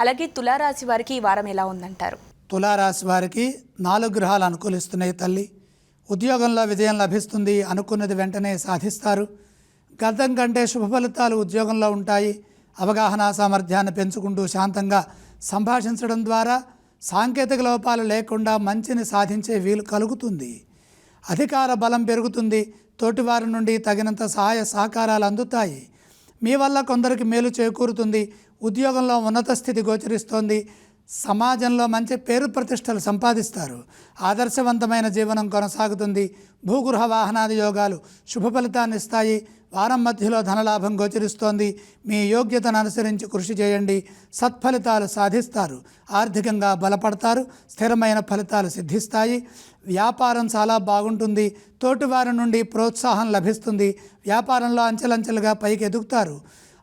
అలాగే తులారాశి వారికి ఈ వారం ఎలా ఉందంటారు? తులారాశి వారికి నాలుగు గ్రహాలు అనుకూలిస్తున్నాయి తల్లి. ఉద్యోగంలో విజయం లభిస్తుంది అనుకున్నది వెంటనే సాధిస్తారు. గతం కంటే శుభ ఫలితాలు ఉద్యోగంలో ఉంటాయి. అవగాహన సామర్థ్యాన్ని పెంచుకుంటూ శాంతంగా సంభాషించడం ద్వారా సాంకేతిక లోపాలు లేకుండా మంచిని సాధించే వీలు కలుగుతుంది. అధికార బలం పెరుగుతుంది. తోటివారి నుండి తగినంత సహాయ సహకారాలు అందుతాయి. మీ వల్ల కొందరికి మేలు చేకూరుతుంది. ఉద్యోగంలో ఉన్నత స్థితి గోచరిస్తోంది. సమాజంలో మంచి పేరు ప్రతిష్టలు సంపాదిస్తారు. ఆదర్శవంతమైన జీవనం కొనసాగుతుంది. భూగృహ వాహనాది యోగాలు శుభ ఫలితాన్ని ఇస్తాయి. వారం మధ్యలో ధనలాభం గోచరిస్తోంది. మీ యోగ్యతను అనుసరించి కృషి చేయండి. సత్ఫలితాలు సాధిస్తారు. ఆర్థికంగా బలపడతారు. స్థిరమైన ఫలితాలు సిద్ధిస్తాయి. వ్యాపారం చాలా బాగుంటుంది. తోటివారి నుండి ప్రోత్సాహం లభిస్తుంది. వ్యాపారంలో అంచెలంచెలుగా పైకి ఎదుగుతారు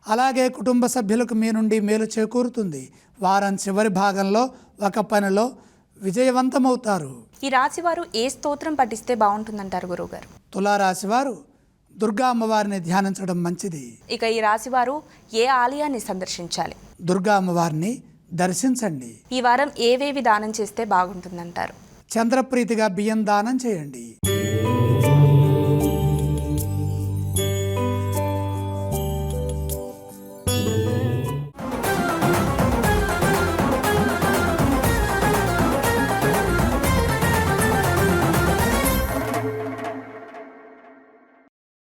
అలాగే కుటుంబ సభ్యులకు మీ నుండి మేలు చేకూరుతుంది. వారం చివరి భాగంలో ఒక పనిలో విజయవంతమవుతారు. ఈ రాశి వారు ఏ స్తోత్రం పఠిస్తే బాగుంటుందంటారు గురువుగారు? తులారాశి వారు దుర్గా అమ్మవారిని ధ్యానించడం మంచిది. ఇక ఈ రాశి వారు ఏ ఆలయాన్ని సందర్శించాలి? దుర్గా అమ్మవారిని దర్శించండి. ఈ వారం ఏవేవి దానం చేస్తే బాగుంటుందంటారు? చంద్రప్రీతిగా బియ్యం దానం చేయండి.